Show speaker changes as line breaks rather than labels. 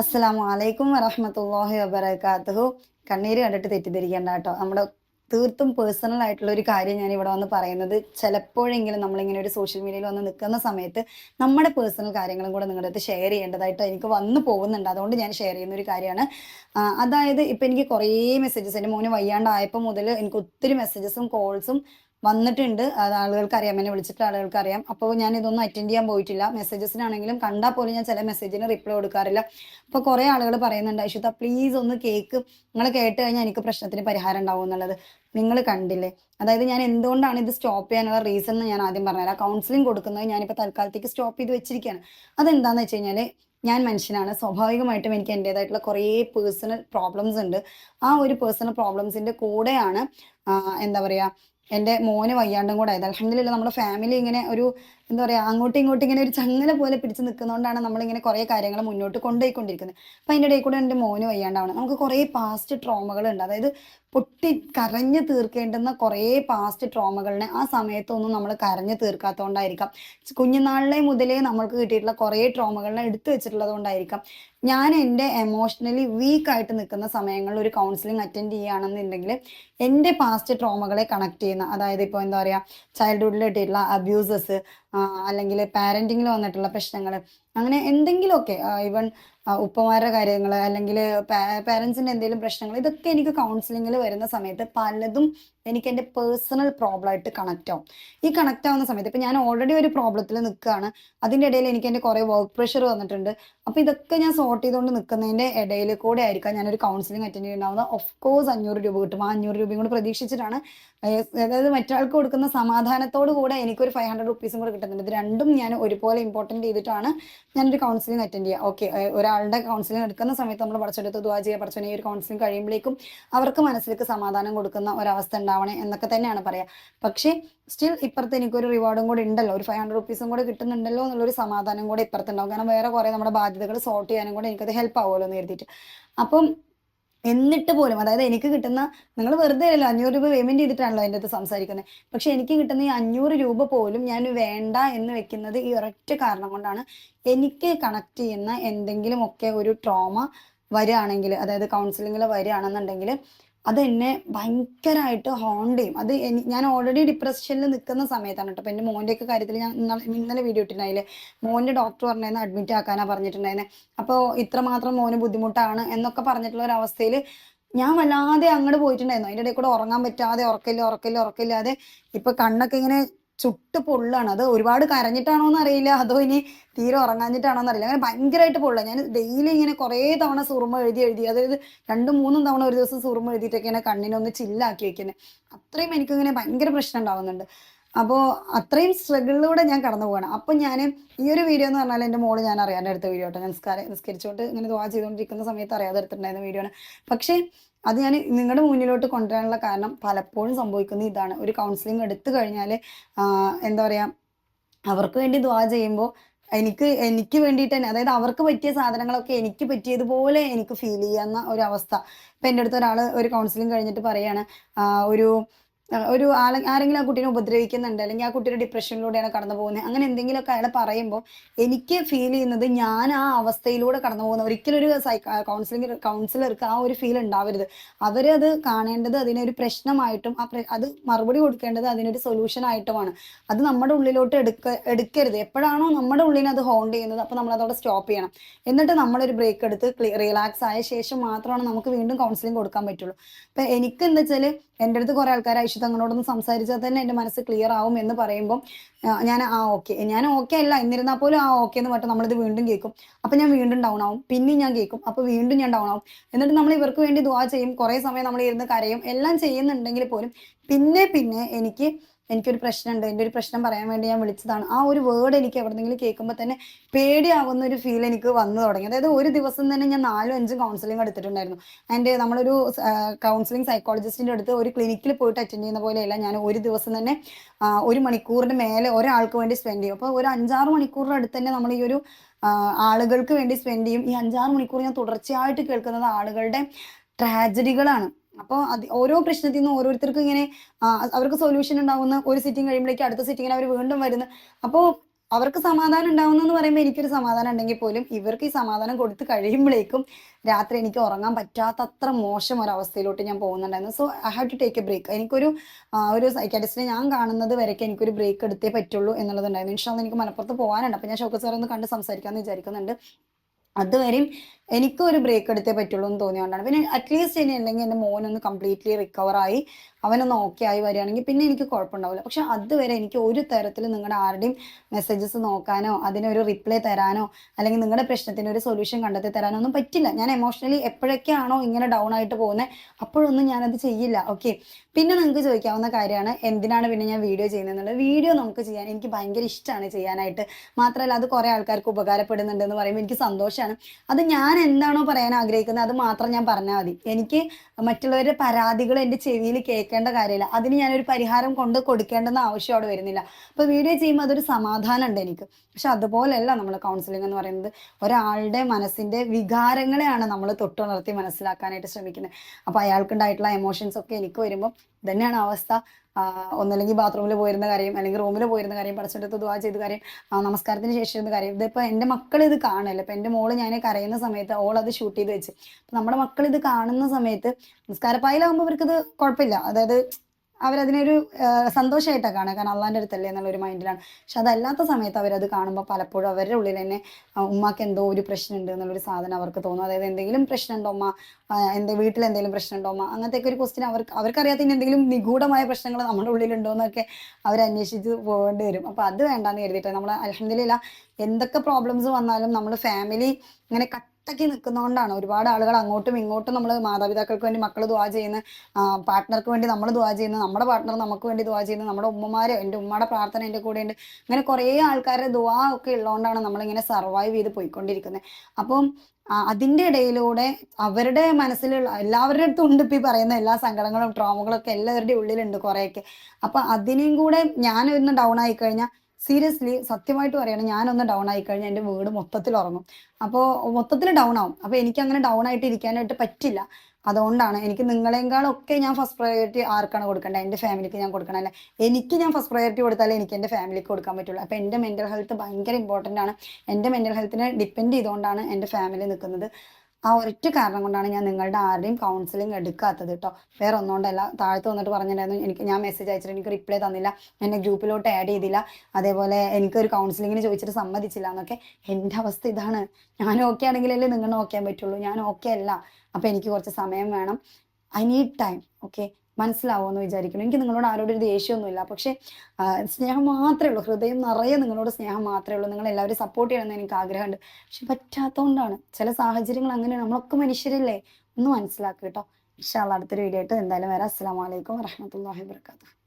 അസ്സലാമു അലൈക്കും വറഹ്മത്തുള്ളാഹി വബറകാതുഹു. കണ്ണീര് കണ്ടിട്ട് തെറ്റിദ്ധരിക്കേണ്ട കേട്ടോ. നമ്മുടെ തീർത്തും പേഴ്സണൽ ആയിട്ടുള്ള ഒരു കാര്യം ഞാൻ ഇവിടെ വന്ന് പറയുന്നത് ചിലപ്പോഴെങ്കിലും നമ്മളിങ്ങനെ ഒരു സോഷ്യൽ മീഡിയയിൽ വന്ന് നിൽക്കുന്ന സമയത്ത് നമ്മുടെ പേഴ്സണൽ കാര്യങ്ങളും കൂടെ നിങ്ങളുടെ അടുത്ത് ഷെയർ ചെയ്യേണ്ടതായിട്ട് എനിക്ക് വന്നു പോകുന്നുണ്ട്. അതുകൊണ്ട് ഞാൻ ഷെയർ ചെയ്യുന്ന ഒരു കാര്യമാണ്. അതായത് ഇപ്പം എനിക്ക് കുറേ മെസ്സേജസ് എന്റെ മോന് വയ്യാണ്ടായപ്പോൾ മുതൽ എനിക്ക് ഒത്തിരി മെസ്സേജസും കോൾസും വന്നിട്ടുണ്ട്. അത് ആളുകൾക്ക് അറിയാം എന്നെ വിളിച്ചിട്ട് ആളുകൾക്ക് അറിയാം അപ്പോൾ ഞാൻ ഇതൊന്നും അറ്റൻഡ് ചെയ്യാൻ പോയിട്ടില്ല. മെസ്സേജസിനാണെങ്കിലും കണ്ടാൽ പോലും ഞാൻ ചില മെസ്സേജിന് റിപ്ലൈ കൊടുക്കാറില്ല. അപ്പോൾ കുറേ ആളുകൾ പറയുന്നുണ്ട് അശ്വത പ്ലീസ് ഒന്ന് കേക്ക് നിങ്ങൾ കേട്ട് കഴിഞ്ഞാൽ എനിക്ക് പ്രശ്നത്തിന് പരിഹാരം ഉണ്ടാവും എന്നുള്ളത്. നിങ്ങൾ കണ്ടില്ലേ? അതായത് ഞാൻ എന്തുകൊണ്ടാണ് ഇത് സ്റ്റോപ്പ് ചെയ്യാനുള്ള റീസൺ എന്ന് ഞാൻ ആദ്യം പറഞ്ഞുതരാം. കൗൺസിലിംഗ് കൊടുക്കുന്നത് ഞാനിപ്പോൾ തൽക്കാലത്തേക്ക് സ്റ്റോപ്പ് ചെയ്ത് വെച്ചിരിക്കുകയാണ്. അതെന്താണെന്ന് വെച്ച് കഴിഞ്ഞാൽ ഞാൻ മനുഷ്യനാണ്. സ്വാഭാവികമായിട്ടും എനിക്ക് എന്റെതായിട്ടുള്ള കുറേ പേഴ്സണൽ പ്രോബ്ലംസ് ഉണ്ട്. ആ ഒരു പേഴ്സണൽ പ്രോബ്ലംസിന്റെ കൂടെയാണ് എന്താ പറയുക എന്റെ മോന് വയ്യാണ്ടും കൂടെ ആയത്. അലഹമില്ല നമ്മുടെ ഫാമിലി ഇങ്ങനെ ഒരു എന്താ പറയുക അങ്ങോട്ടും ഇങ്ങോട്ടും ഇങ്ങനെ ഒരു ചങ്ങല പോലെ പിടിച്ച് നിൽക്കുന്നതുകൊണ്ടാണ് നമ്മളിങ്ങനെ കുറേ കാര്യങ്ങൾ മുന്നോട്ട് കൊണ്ടുപോയിക്കൊണ്ടിരിക്കുന്നത്. അപ്പം അതിന്റെ ഇടയിൽ കൂടെ എന്റെ മോന് വയ്യാണ്ടാവണം. നമുക്ക് കുറേ പാസ്റ്റ് ട്രോമകളുണ്ട് അതായത് പൊട്ടി കരഞ്ഞു തീർക്കേണ്ടുന്ന കുറേ പാസ്റ്റ് ട്രോമകളിനെ ആ സമയത്തൊന്നും നമ്മൾ കരഞ്ഞു തീർക്കാത്തതുകൊണ്ടായിരിക്കാം കുഞ്ഞുനാളിലെ മുതലേ നമ്മൾക്ക് കിട്ടിയിട്ടുള്ള കുറേ ട്രോമകളിനെ എടുത്തു വെച്ചിട്ടുള്ളത് കൊണ്ടായിരിക്കാം ഞാൻ എന്റെ എമോഷണലി വീക്ക് ആയിട്ട് നിൽക്കുന്ന സമയങ്ങളിൽ ഒരു കൗൺസിലിംഗ് അറ്റൻഡ് ചെയ്യുകയാണെന്നുണ്ടെങ്കിൽ എന്റെ പാസ്റ്റ് ട്രോമകളെ കണക്ട് ചെയ്യുന്ന അതായത് ഇപ്പോൾ എന്താ പറയുക ചൈൽഡ്ഹുഡിൽ കിട്ടിയിട്ടുള്ള അബ്യൂസസ് അല്ലെങ്കിൽ പാരന്റിങ്ങിൽ വന്നിട്ടുള്ള പ്രശ്നങ്ങൾ അങ്ങനെ എന്തെങ്കിലുമൊക്കെ ഈവൻ ഉപ്പമാരുടെ കാര്യങ്ങൾ അല്ലെങ്കിൽ പാരൻസിന്റെ എന്തെങ്കിലും പ്രശ്നങ്ങൾ ഇതൊക്കെ എനിക്ക് കൗൺസിലിങ്ങിൽ വരുന്ന സമയത്ത് പലതും എനിക്ക് എന്റെ പേഴ്സണൽ പ്രോബ്ലം ആയിട്ട് കണക്റ്റ് ആവും. ഈ കണക്റ്റ് ആവുന്ന സമയത്ത് ഇപ്പം ഞാൻ ഓൾറെഡി ഒരു പ്രോബ്ലത്തിൽ നിൽക്കുകയാണ്. അതിന്റെ ഇടയിൽ എനിക്ക് എന്റെ കുറേ വർക്ക് പ്രഷർ വന്നിട്ടുണ്ട്. അപ്പം ഇതൊക്കെ ഞാൻ സോർട്ട് ചെയ്തുകൊണ്ട് നിൽക്കുന്നതിന്റെ ഇടയിൽ കൂടെ ആയിരിക്കാം ഞാനൊരു കൗൺസിലിംഗ് അറ്റൻഡ് ചെയ്യുന്നുണ്ടാവുന്നത്. ഓഫ് കോഴ്സ് അഞ്ഞൂറ് രൂപ കിട്ടും. ആ അഞ്ഞൂറ് രൂപയും കൂടെ പ്രതീക്ഷിച്ചിട്ടാണ് അതായത് മറ്റാൾക്ക് കൊടുക്കുന്ന സമാധാനത്തോടു കൂടെ എനിക്കൊരു ഫൈവ് ഹൺഡ്രഡ് റുപ്പീസും കൂടെ കിട്ടുന്നുണ്ട്. ഇത് രണ്ടും ഞാൻ ഒരുപോലെ ഇമ്പോർട്ടന്റ് ചെയ്തിട്ടാണ് ഞാനൊരു കൗൺസിലിംഗ് അറ്റൻഡ് ചെയ്യുക ഓക്കെ ഒരാളുടെ കൗൺസിലിംഗ് എടുക്കുന്ന സമയത്ത് നമ്മൾ പഠിച്ചെടുത്ത് ദുവാ ചെയ്യുക പഠിച്ചു ഈ ഒരു കൗൺസിലിംഗ് കഴിയുമ്പോഴേക്കും അവർക്ക് മനസ്സിലേക്ക് സമാധാനം കൊടുക്കുന്ന ഒരവസ്ഥ ഉണ്ടാവണേ എന്നൊക്കെ തന്നെയാണ് പറയുക പക്ഷേ സ്റ്റിൽ ഇപ്പുറത്ത് എനിക്കൊരു റിവാർഡും കൂടെ ഉണ്ടല്ലോ. ഒരു ഫൈവ് ഹൺഡ്രഡ് റുപ്പീസും കൂടെ കിട്ടുന്നുണ്ടല്ലോ എന്നുള്ളൊരു സമാധാനം കൂടെ ഇപ്പുറത്തുണ്ടാവും കാരണം വേറെ കുറേ നമ്മുടെ ബാധ്യതകൾ സോർട്ട് ചെയ്യാനും കൂടെ എനിക്കത് ഹെൽപ്പ് ആവുമല്ലോ എന്ന് കരുതിയിട്ട്. അപ്പം എന്നിട്ട് പോലും അതായത് എനിക്ക് കിട്ടുന്ന നിങ്ങൾ വെറുതെ അല്ലല്ലോ അഞ്ഞൂറ് രൂപ പേയ്മെന്റ് ചെയ്തിട്ടാണല്ലോ അതിന്റെ അടുത്ത് സംസാരിക്കുന്നത് പക്ഷെ എനിക്ക് കിട്ടുന്ന ഈ അഞ്ഞൂറ് രൂപ പോലും ഞാൻ വേണ്ട എന്ന് വെക്കുന്നത് ഈ ഒരൊറ്റ കാരണം കൊണ്ടാണ്. എനിക്ക് കണക്ട് ചെയ്യുന്ന എന്തെങ്കിലുമൊക്കെ ഒരു ട്രോമ വരികയാണെങ്കിൽ അതായത് കൗൺസിലിങ്ങിൽ വരികയാണെന്നുണ്ടെങ്കിൽ അത് എന്നെ ഭയങ്കരമായിട്ട് ഹോണ്ട് ചെയ്യും. അത് ഞാൻ ഓൾറെഡി ഡിപ്രഷനിൽ നിൽക്കുന്ന സമയത്താണ് കേട്ടോ. അപ്പം മോന്റെ ഒക്കെ കാര്യത്തിൽ ഞാൻ ഇന്നലെ വീഡിയോ ഇട്ടിട്ടുണ്ടായില്ലേ? മോന്റെ ഡോക്ടർ പറഞ്ഞായിരുന്നു അഡ്മിറ്റ് ആക്കാനാണ് പറഞ്ഞിട്ടുണ്ടായിരുന്നത് അപ്പോൾ ഇത്രമാത്രം മോന് ബുദ്ധിമുട്ടാണ് എന്നൊക്കെ പറഞ്ഞിട്ടുള്ള ഒരു അവസ്ഥയിൽ ഞാൻ വല്ലാതെ അങ്ങോട്ട് പോയിട്ടുണ്ടായിരുന്നു. അതിന്റെ ഇടയിൽ കൂടെ ഉറങ്ങാൻ പറ്റാതെ ഉറക്കില്ല ഉറക്കില്ല ഉറക്കില്ലാതെ ഇപ്പൊ കണ്ണൊക്കെ ഇങ്ങനെ ചുട്ട് പൊള്ളാണ്. അത് ഒരുപാട് കരഞ്ഞിട്ടാണോ എന്ന് അറിയില്ല അതോ ഇനി തീരെ ഉറങ്ങാഞ്ഞിട്ടാണോ എന്ന് അറിയില്ല അങ്ങനെ ഭയങ്കരമായിട്ട് പൊള്ള ഞാൻ ഡെയിലി ഇങ്ങനെ കുറേ തവണ സുറുമ എഴുതി എഴുതി. അതായത് രണ്ടും മൂന്നും തവണ ഒരു ദിവസം സുറുമ എഴുതിയിട്ടൊക്കെ ഇങ്ങനെ കണ്ണിനൊന്ന് ചില്ലാക്കി വെക്കുന്നത് അത്രയും എനിക്കിങ്ങനെ ഭയങ്കര പ്രശ്നം ഉണ്ടാവുന്നുണ്ട്. അപ്പോൾ അത്രയും സ്ട്രഗിളിലൂടെ ഞാൻ കടന്നു പോകണം അപ്പം ഞാൻ ഈ ഒരു വീഡിയോ എന്ന് പറഞ്ഞാൽ എന്റെ മോൾ ഞാൻ അറിയാതെ എടുത്ത വീഡിയോ കേട്ടോ. നിസ്കാരം നിസ്കരിച്ചുകൊണ്ട് ഇങ്ങനെ ദ്വാ ചെയ്തുകൊണ്ടിരിക്കുന്ന സമയത്ത് അറിയാതെ എടുത്തിട്ടുണ്ടായിരുന്ന വീഡിയോ ആണ്. പക്ഷേ അത് ഞാൻ നിങ്ങളുടെ മുന്നിലോട്ട് കൊണ്ടുവരാനുള്ള കാരണം പലപ്പോഴും സംഭവിക്കുന്ന ഇതാണ്. ഒരു കൗൺസിലിംഗ് എടുത്തു കഴിഞ്ഞാൽ എന്താ പറയുക അവർക്ക് വേണ്ടി ദ്വാ ചെയ്യുമ്പോൾ എനിക്ക് എനിക്ക് വേണ്ടിയിട്ട് തന്നെ അതായത് അവർക്ക് പറ്റിയ സാധനങ്ങളൊക്കെ എനിക്ക് പറ്റിയതുപോലെ എനിക്ക് ഫീൽ ചെയ്യുന്ന ഒരു അവസ്ഥ. ഇപ്പം എന്റെ അടുത്ത് ഒരാൾ ഒരു കൗൺസിലിംഗ് കഴിഞ്ഞിട്ട് പറയാണ് ഒരു ഒരു ആളെ ആരെങ്കിലും ആ കുട്ടീനെ ഉപദ്രവിക്കുന്നുണ്ട് അല്ലെങ്കിൽ ആ കുട്ടിയുടെ ഡിപ്രഷനിലൂടെയാണ് കടന്നു പോകുന്നത് അങ്ങനെ എന്തെങ്കിലുമൊക്കെ അയാൾ പറയുമ്പോൾ എനിക്ക് ഫീൽ ചെയ്യുന്നത് ഞാൻ ആ അവസ്ഥയിലൂടെ കടന്നു പോകുന്ന ഒരിക്കലും ഒരു കൗൺസിലിംഗ് കൗൺസിലർക്ക് ആ ഒരു ഫീൽ ഉണ്ടാവരുത്. അവരത് കാണേണ്ടത് അതിനൊരു പ്രശ്നമായിട്ടും ആ അത് മറുപടി കൊടുക്കേണ്ടത് അതിനൊരു സൊല്യൂഷൻ ആയിട്ടുമാണ്. അത് നമ്മുടെ ഉള്ളിലോട്ട് എടുക്ക എടുക്കരുത്. എപ്പോഴാണോ നമ്മുടെ ഉള്ളിനെ അത് ഹോണ്ട് ചെയ്യുന്നത് അപ്പോൾ നമ്മൾ അതോടെ സ്റ്റോപ്പ് ചെയ്യണം. എന്നിട്ട് നമ്മളൊരു ബ്രേക്ക് എടുത്ത് റിലാക്സ് ആയ ശേഷം മാത്രമാണ് നമുക്ക് വീണ്ടും കൗൺസിലിംഗ് കൊടുക്കാൻ പറ്റുള്ളൂ. അപ്പം എനിക്ക് എന്താ വെച്ചാൽ എന്റെ അടുത്ത് കുറേ ആൾക്കാർ ഐഷു തങ്ങളോടൊന്ന് സംസാരിച്ചാൽ തന്നെ എന്റെ മനസ്സ് ക്ലിയർ ആവും എന്ന് പറയുമ്പോൾ ഞാൻ ആ ഓക്കെ ഞാൻ ഓക്കെ അല്ല എന്നിരുന്നാൽ പോലും ആ ഓക്കെ എന്ന് പറഞ്ഞിട്ട് നമ്മളിത് വീണ്ടും കേൾക്കും. അപ്പം ഞാൻ വീണ്ടും ഡൗൺ ആവും. പിന്നെയും ഞാൻ കേൾക്കും. അപ്പോൾ വീണ്ടും ഞാൻ ഡൗൺ ആവും. എന്നിട്ട് നമ്മൾ ഇവർക്ക് വേണ്ടി ദുവാ ചെയ്യും. കുറേ സമയം നമ്മൾ ഇരുന്ന് കരയും. എല്ലാം ചെയ്യുന്നുണ്ടെങ്കിൽ പോലും പിന്നെ പിന്നെ എനിക്ക് എനിക്കൊരു പ്രശ്നമുണ്ട്. എന്റെ ഒരു പ്രശ്നം പറയാൻ വേണ്ടി ഞാൻ വിളിച്ചതാണ്. ആ ഒരു വേർഡ് എനിക്ക് എവിടെന്നെങ്കിലും കേൾക്കുമ്പോൾ തന്നെ പേടിയാവുന്ന ഒരു ഫീൽ എനിക്ക് വന്നു തുടങ്ങി. അതായത് ഒരു ദിവസം തന്നെ ഞാൻ നാലും അഞ്ചും കൗൺസിലിംഗ് എടുത്തിട്ടുണ്ടായിരുന്നു. എന്റെ നമ്മളൊരു കൗൺസിലിംഗ് സൈക്കോളജിസ്റ്റിന്റെ അടുത്ത് ഒരു ക്ലിനിക്കിൽ പോയിട്ട് അറ്റൻഡ് ചെയ്യുന്ന പോലെയല്ല ഞാൻ ഒരു ദിവസം തന്നെ ഒരു മണിക്കൂറിന് മേലെ ഒരാൾക്ക് വേണ്ടി സ്പെൻഡ് ചെയ്യും. അപ്പോൾ ഒരു അഞ്ചാറ് മണിക്കൂറിന്റെ അടുത്ത് തന്നെ നമ്മൾ ഈ ഒരു ആളുകൾക്ക് വേണ്ടി സ്പെൻഡ് ചെയ്യും. ഈ അഞ്ചാറ് മണിക്കൂർ ഞാൻ തുടർച്ചയായിട്ട് കേൾക്കുന്നത് ആളുകളുടെ ട്രാജഡികളാണ് അപ്പോൾ അത് ഓരോ പ്രശ്നത്തിൽ നിന്നും ഓരോരുത്തർക്കും ഇങ്ങനെ അവർക്ക് സൊല്യൂഷൻ ഉണ്ടാവുന്ന ഒരു സിറ്റിംഗ് കഴിയുമ്പോഴേക്കും അടുത്ത സിറ്റിങ്ങിന് അവർ വീണ്ടും വരുന്നു. അപ്പോൾ അവർക്ക് സമാധാനം ഉണ്ടാവുന്നെന്ന് പറയുമ്പോൾ എനിക്കൊരു സമാധാനം ഉണ്ടെങ്കിൽ പോലും ഇവർക്ക് ഈ സമാധാനം കൊടുത്ത് കഴിയുമ്പോഴേക്കും രാത്രി എനിക്ക് ഉറങ്ങാൻ പറ്റാത്തത്ര മോശം ഒരവസ്ഥയിലോട്ട് ഞാൻ പോകുന്നുണ്ടായിരുന്നു. So I have to take a break എനിക്കൊരു ഒരു സൈക്കാറ്റിസ്റ്റിനെ ഞാൻ കാണുന്നത് വരെയൊക്കെ എനിക്കൊരു ബ്രേക്ക് എടുത്തേ പറ്റുള്ളൂ എന്നുള്ളതുണ്ടായിരുന്നു. ഇൻഷാല്ല എനിക്ക് മലപ്പുറത്ത് പോകാനുണ്ട്. അപ്പം ഞാൻ ഷോക്കസ് സാറൊന്ന് കണ്ട് സംസാരിക്കാമെന്ന് വിചാരിക്കുന്നുണ്ട്. അതുവരെയും എനിക്കും ഒരു ബ്രേക്ക് എടുത്തേ പറ്റുള്ളൂ എന്ന് തോന്നിയോണ്ടാണ് പിന്നെ അറ്റ്ലീസ്റ്റ് ഇനി അല്ലെങ്കിൽ എന്റെ മോനൊന്ന് കംപ്ലീറ്റ്ലി റിക്കവർ ആയി അവനൊന്ന് ഓക്കെ ആയി വരികയാണെങ്കിൽ പിന്നെ എനിക്ക് കുഴപ്പമുണ്ടാവില്ല. പക്ഷെ അതുവരെ എനിക്ക് ഒരു തരത്തിൽ നിങ്ങളുടെ ആരുടെയും മെസ്സേജസ് നോക്കാനോ അതിനൊരു റിപ്ലൈ തരാനോ അല്ലെങ്കിൽ നിങ്ങളുടെ പ്രശ്നത്തിന് ഒരു സൊല്യൂഷൻ കണ്ടെത്തി തരാനോ ഒന്നും പറ്റില്ല. ഞാൻ എമോഷണലി എപ്പോഴൊക്കെയാണോ ഇങ്ങനെ ഡൗൺ ആയിട്ട് പോകുന്നത് അപ്പോഴൊന്നും ഞാനത് ചെയ്യില്ല. ഓക്കെ പിന്നെ നിങ്ങൾക്ക് ചോദിക്കാവുന്ന കാര്യമാണ് എന്തിനാണ് പിന്നെ ഞാൻ വീഡിയോ ചെയ്യുന്നത് വീഡിയോ നമുക്ക് ചെയ്യാൻ എനിക്ക് ഭയങ്കര ഇഷ്ടമാണ് ചെയ്യാനായിട്ട്. മാത്രമല്ല അത് കുറേ ആൾക്കാർക്ക് ഉപകാരപ്പെടുന്നുണ്ട് എന്ന് പറയുമ്പോൾ എനിക്ക് സന്തോഷമാണ്. അത് ഞാൻ എന്താണോ പറയാൻ ആഗ്രഹിക്കുന്നത് അത് മാത്രം ഞാൻ പറഞ്ഞാൽ മതി. എനിക്ക് മറ്റുള്ളവരുടെ പരാതികൾ എന്റെ ചെവിയിൽ കേൾക്കേണ്ട കാര്യമില്ല. അതിന് ഞാനൊരു പരിഹാരം കൊണ്ട് കൊടുക്കേണ്ടെന്ന ആവശ്യം അവിടെ വരുന്നില്ല. അപ്പോൾ വീഡിയോ ചെയ്യുമ്പോൾ അതൊരു സമാധാനം ഉണ്ട് എനിക്ക്. പക്ഷെ അതുപോലെയല്ല നമ്മൾ കൗൺസിലിംഗ് എന്ന് പറയുന്നത്. ഒരാളുടെ മനസ്സിന്റെ വികാരങ്ങളെയാണ് നമ്മൾ തൊട്ടുണർത്തി മനസ്സിലാക്കാനായിട്ട് ശ്രമിക്കുന്നത്. അപ്പോൾ അയാൾക്കുണ്ടായിട്ടുള്ള എമോഷൻസ് ഒക്കെ എനിക്ക് വരുമ്പോൾ ഇതന്നെയാണ് അവസ്ഥ. ഒന്നല്ലെങ്കിൽ ബാത്റൂമിൽ പോയിരുന്ന കാര്യം അല്ലെങ്കിൽ റൂമിൽ പോയിരുന്ന കാര്യം പടച്ചെടുത്ത് ദുവാ ചെയ്ത കാര്യം നമസ്കാരത്തിന് ശേഷം ഇരുന്ന കാര്യം ഇതിപ്പോൾ എന്റെ മക്കൾ ഇത് കാണല്ലേ ഇപ്പം എന്റെ മോൾ ഞാൻ കരയുന്ന സമയത്ത് ഓൾ അത് ഷൂട്ട് ചെയ്ത് വെച്ച്. നമ്മുടെ മക്കൾ ഇത് കാണുന്ന സമയത്ത് നമസ്കാരപ്പായിലാകുമ്പോൾ ഇത് കുഴപ്പമില്ല. അതായത് അവരതിനൊരു സന്തോഷമായിട്ടാണ് കാണുക. കാരണം അള്ളാന്റെ അടുത്തല്ലേ എന്നുള്ളൊരു മൈൻഡിലാണ്. പക്ഷെ അതല്ലാത്ത സമയത്ത് അവരത് കാണുമ്പോൾ പലപ്പോഴും അവരുടെ ഉള്ളിൽ തന്നെ ഉമ്മാക്ക് എന്തോ ഒരു പ്രശ്നമുണ്ട് എന്നുള്ളൊരു സാധനം അവർക്ക് തോന്നും. അതായത് എന്തെങ്കിലും പ്രശ്നമുണ്ടോ ഉമ്മ? എന്റെ വീട്ടിൽ എന്തെങ്കിലും പ്രശ്നമുണ്ടോ ഉമ്മ? അങ്ങനത്തെ ഒരു ക്വസ്റ്റ്യൻ അവർക്ക് അവർക്കറിയാത്ത ഇനി എന്തെങ്കിലും നിഗൂഢമായ പ്രശ്നങ്ങൾ നമ്മുടെ ഉള്ളിലുണ്ടോ എന്നൊക്കെ അവർ അന്വേഷിച്ച് പോകേണ്ടി വരും. അപ്പോൾ അത് വേണ്ടാന്ന് കരുതിയിട്ട് നമ്മൾ അലഹമില്ല എന്തൊക്കെ പ്രോബ്ലംസ് വന്നാലും നമ്മൾ ഫാമിലി ഇങ്ങനെ കട്ടക്കി നിൽക്കുന്നതുകൊണ്ടാണ് ഒരുപാട് ആളുകൾ അങ്ങോട്ടും ഇങ്ങോട്ടും നമ്മൾ മാതാപിതാക്കൾക്ക് വേണ്ടി മക്കൾ ദുവാ ചെയ്യുന്ന പാർട്ട്ണർക്ക് വേണ്ടി നമ്മൾ ദുവാ ചെയ്യുന്നത് നമ്മുടെ പാർട്ട്ണർ നമുക്ക് വേണ്ടി ദുവാ ചെയ്യുന്നത് നമ്മുടെ ഉമ്മമാർ എന്റെ ഉമ്മയുടെ പ്രാർത്ഥന എന്റെ കൂടെ ഉണ്ട്. അങ്ങനെ കുറേ ആൾക്കാരുടെ ദുവാ ഒക്കെ ഉള്ളതുകൊണ്ടാണ് നമ്മളിങ്ങനെ സർവൈവ് ചെയ്ത് പോയിക്കൊണ്ടിരിക്കുന്നത് അപ്പം അതിന്റെ ഇടയിലൂടെ അവരുടെ മനസ്സിലുള്ള എല്ലാവരുടെ അടുത്തും ഉണ്ട് ഇപ്പം പറയുന്ന എല്ലാ സങ്കടങ്ങളും ട്രോമകളും ഒക്കെ എല്ലാവരുടെയും ഉള്ളിലുണ്ട് കുറേയൊക്കെ. അപ്പം അതിനെയും കൂടെ ഞാനൊന്ന് ഡൗൺ ആയി കഴിഞ്ഞാൽ സീരിയസ്ലി സത്യമായിട്ട് പറയണം ഞാനൊന്ന് ഡൗൺ ആയി കഴിഞ്ഞാൽ എന്റെ വീട് മൊത്തത്തിൽ ഉറങ്ങും. അപ്പോൾ മൊത്തത്തിൽ ഡൗൺ ആവും. അപ്പോൾ എനിക്ക് അങ്ങനെ ഡൗൺ ആയിട്ട് ഇരിക്കാനായിട്ട് പറ്റില്ല. അതുകൊണ്ടാണ് എനിക്ക് നിങ്ങളെക്കാളൊക്കെ ഞാൻ ഫസ്റ്റ് പ്രയോറിറ്റി ആർക്കാണ് കൊടുക്കേണ്ടത്? എന്റെ ഫാമിലിക്ക് ഞാൻ കൊടുക്കണമല്ല എനിക്ക് ഞാൻ ഫസ്റ്റ് പ്രയോറിറ്റി കൊടുത്താലേ എനിക്ക് എന്റെ ഫാമിലിക്ക് കൊടുക്കാൻ പറ്റുള്ളൂ. അപ്പോൾ എന്റെ മെന്റൽ ഹെൽത്ത് ഭയങ്കര ഇമ്പോർട്ടന്റ് ആണ്. എന്റെ മെന്റൽ ഹെൽത്തിനെ ഡിപ്പെൻഡ് ചെയ്തുകൊണ്ടാണ് എന്റെ ഫാമിലി നിൽക്കുന്നത്. ആ ഒരൊറ്റ കാരണം കൊണ്ടാണ് ഞാൻ നിങ്ങളുടെ ആരുടെയും കൗൺസിലിംഗ് എടുക്കാത്തത് കേട്ടോ വേറെ ഒന്നുകൊണ്ടല്ല താഴത്ത് വന്നിട്ട് പറഞ്ഞിട്ടുണ്ടായിരുന്നു എനിക്ക് ഞാൻ മെസ്സേജ് അയച്ചിട്ട് എനിക്ക് റിപ്ലൈ തന്നില്ല എന്നെ ഗ്രൂപ്പിലോട്ട് ആഡ് ചെയ്തില്ല അതേപോലെ എനിക്ക് ഒരു കൗൺസിലിങ്ങിന് ചോദിച്ചിട്ട് സമ്മതിച്ചില്ല എന്നൊക്കെ. എന്റെ അവസ്ഥ ഇതാണ്. ഞാൻ ഓക്കെ ആണെങ്കിലല്ലേ നിങ്ങൾ നോക്കാൻ പറ്റുള്ളൂ. ഞാൻ ഓക്കെ അല്ല. അപ്പം എനിക്ക് കുറച്ച് സമയം വേണം. ഐ നീഡ് ടൈം ഓക്കെ മനസ്സിലാവുമെന്ന് വിചാരിക്കുന്നു. എനിക്ക് നിങ്ങളോട് ആരോടും ഒരു ദേഷ്യമൊന്നുമില്ല. പക്ഷേ സ്നേഹം മാത്രമേ ഉള്ളൂ. ഹൃദയം നിറയെ നിങ്ങളോട് സ്നേഹം മാത്രമേ ഉള്ളൂ. നിങ്ങൾ എല്ലാവരും സപ്പോർട്ട് ചെയ്യണമെന്ന് എനിക്ക് ആഗ്രഹമുണ്ട്. പക്ഷെ പറ്റാത്തതുകൊണ്ടാണ് ചില സാഹചര്യങ്ങൾ അങ്ങനെയാണ് നമ്മളൊക്കെ മനുഷ്യരല്ലേ? ഒന്ന് മനസ്സിലാക്കുക കേട്ടോ. ഇൻഷാല്ല അടുത്തൊരു വീഡിയോ ആയിട്ട് എന്തായാലും വരാം. അസ്സാം വലൈക്കും വരഹമത്തല്ലാഹി വാബർക്കാത്തു